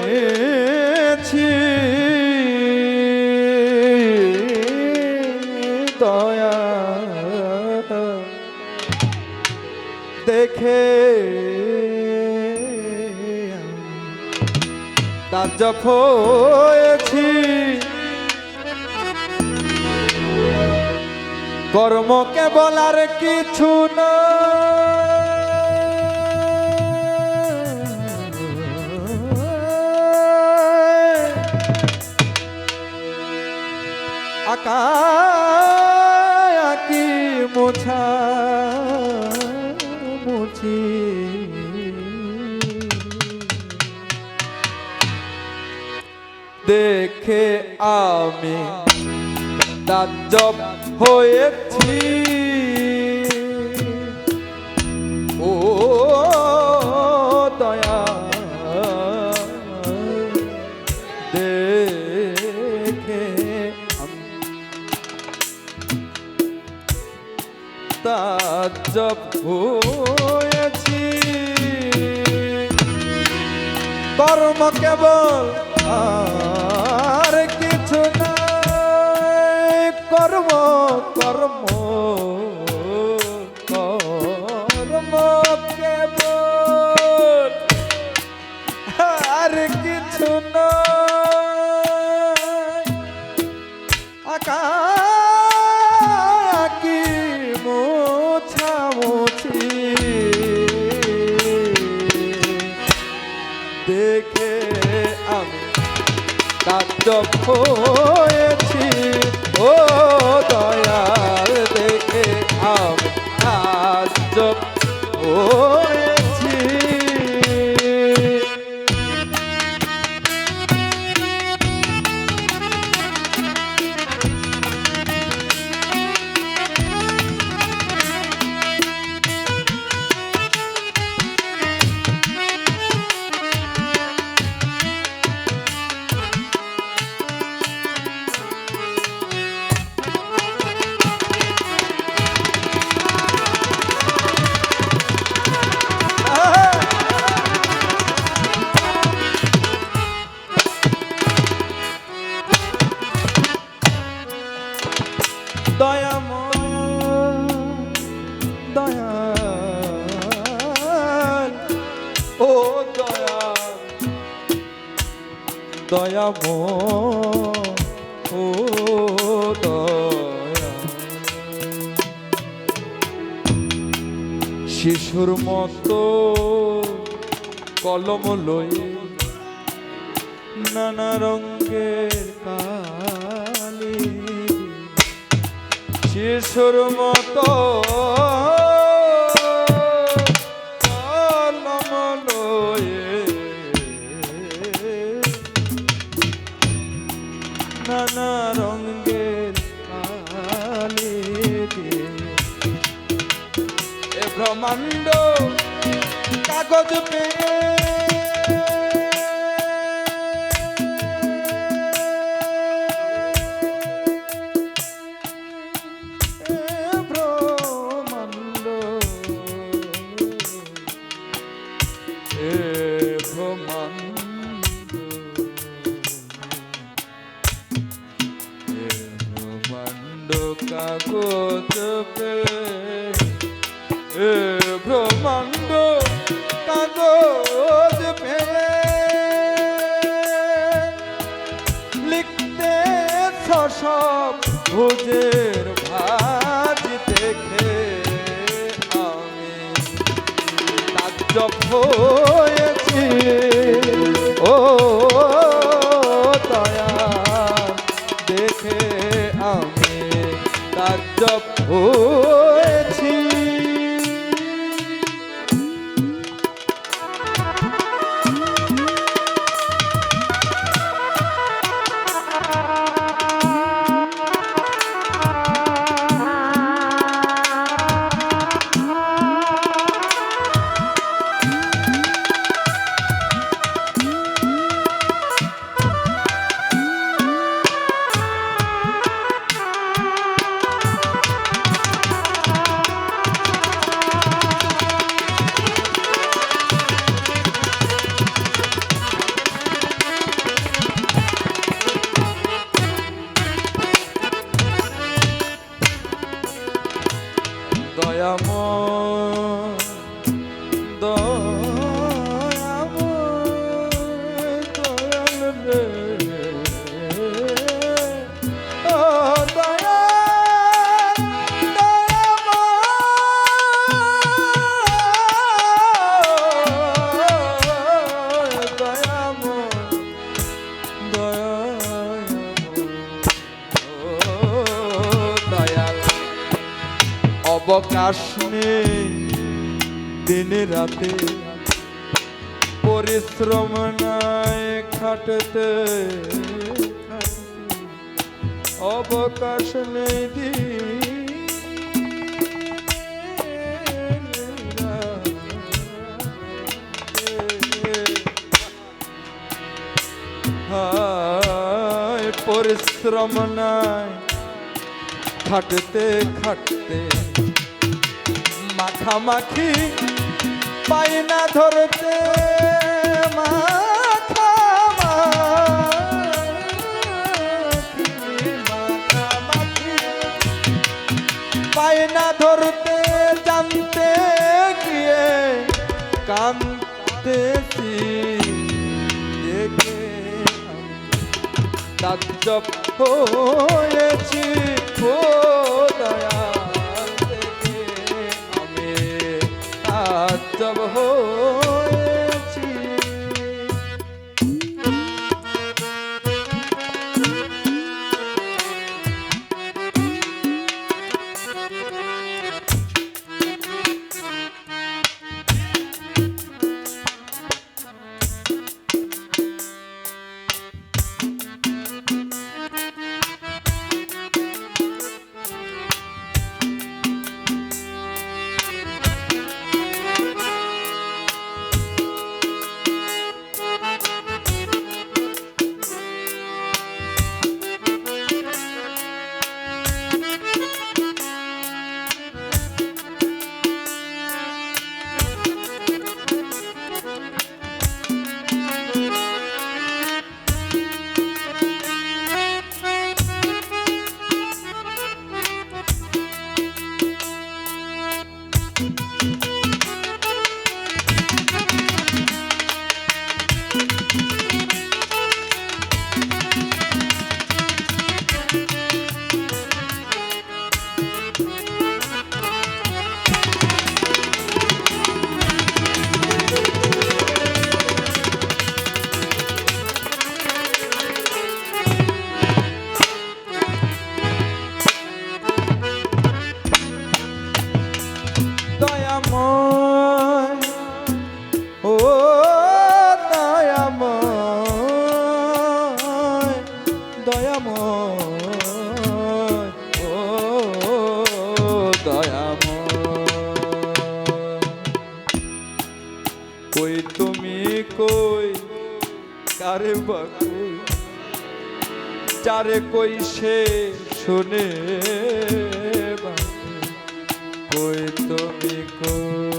হয়েছি দয়া দেখে হয়েছি। কর্ম কেবল আর কিছু না আকি মোছা মুছি। দেখে আমি তাজ্জব হয়েছি। তাজ্জব হয়েছি। কর্ম কেবল তাজ্জব হয়েছি দয়াম ও শিশুর মতো কলম লয়ে নানা রঙের কালি। শিশুর মতো নানা রঙের এ ব্রহ্মাণ্ড কাগজ পেয়ে পেয়ে দিনে রাতে পরিশ্রম নাই খাটতে। অবকাশ নেই হায় পরিশ্রম নাই খাটতে খাটতে। মাখামাখি পাই না ধরতে পাই না ধরতে জানতে গিয়ে কানতেছি দেখে তাজ্জব হয়েছি। খোদায়া যারে কই সে শুনে। কই তুমি কই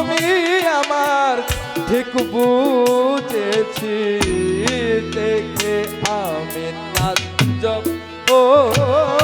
তুমি আমার ঠিক বুঝেছি দেখে আমি নাচ হয়েছি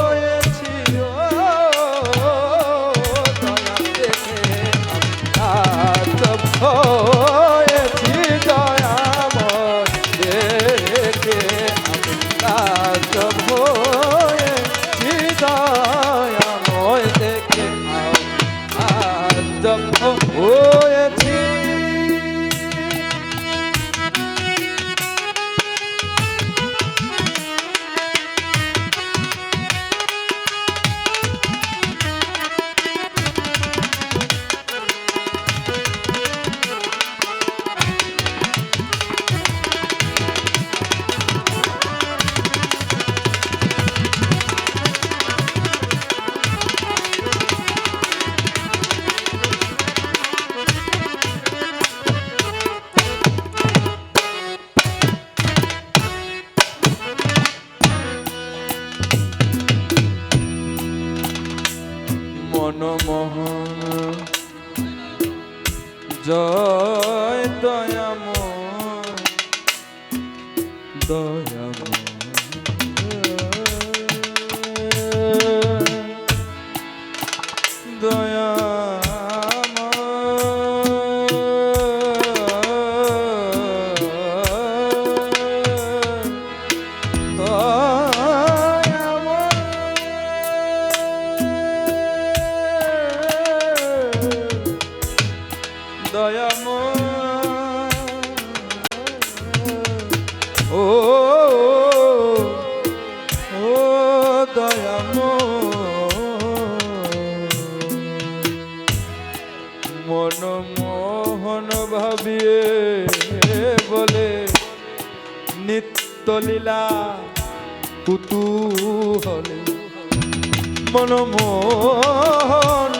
মনমোহন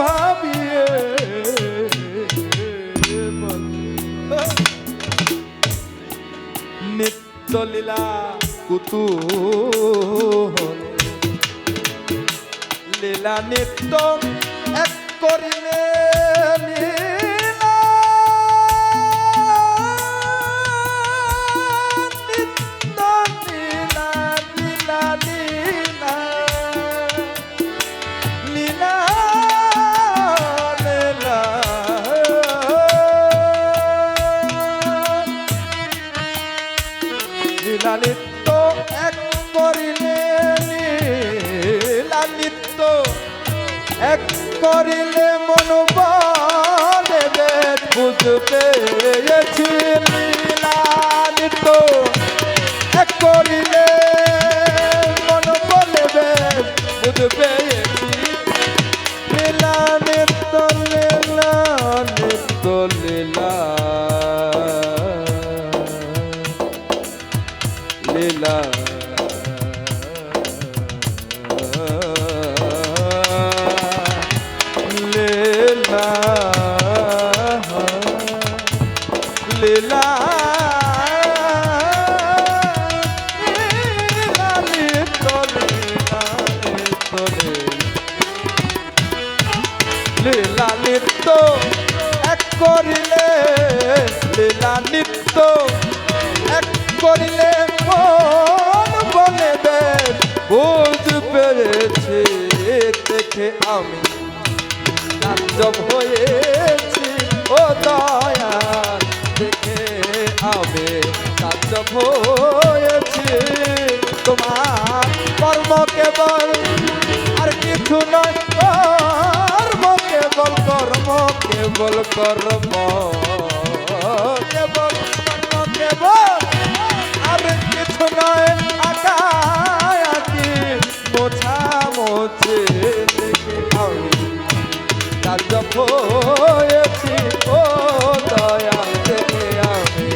ভাবিয়ে বলে নিত্যলীলা কুতূহলে। লীলা নিত্য এক করিলে লীলা নিত্য এক করিলে লীলা নিত্য এক করিলে মন বলে বেদ বুঝতে পেয়েছি লীলা নিত্য এক করিলে মন বলে বেদ পেয়েছি লীলা নিত্য লীলা নিত্য লীলা তাজ্জব হয়েছি। ও দয়া দেখে আমি তাজ্জব হয়েছি। তোমার কর্ম কেবল, আর কিছু নয়। কর্ম কেবল কর্ম কেবল কর্ম কেবল কর্ম কেবল, আর কিছু নয়। হয়েছি ও দয়া দেখে আমি?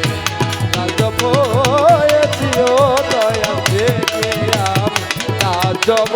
তাজ্জব হয়েছি ও দয়া দেখে আমি? তাজ্জব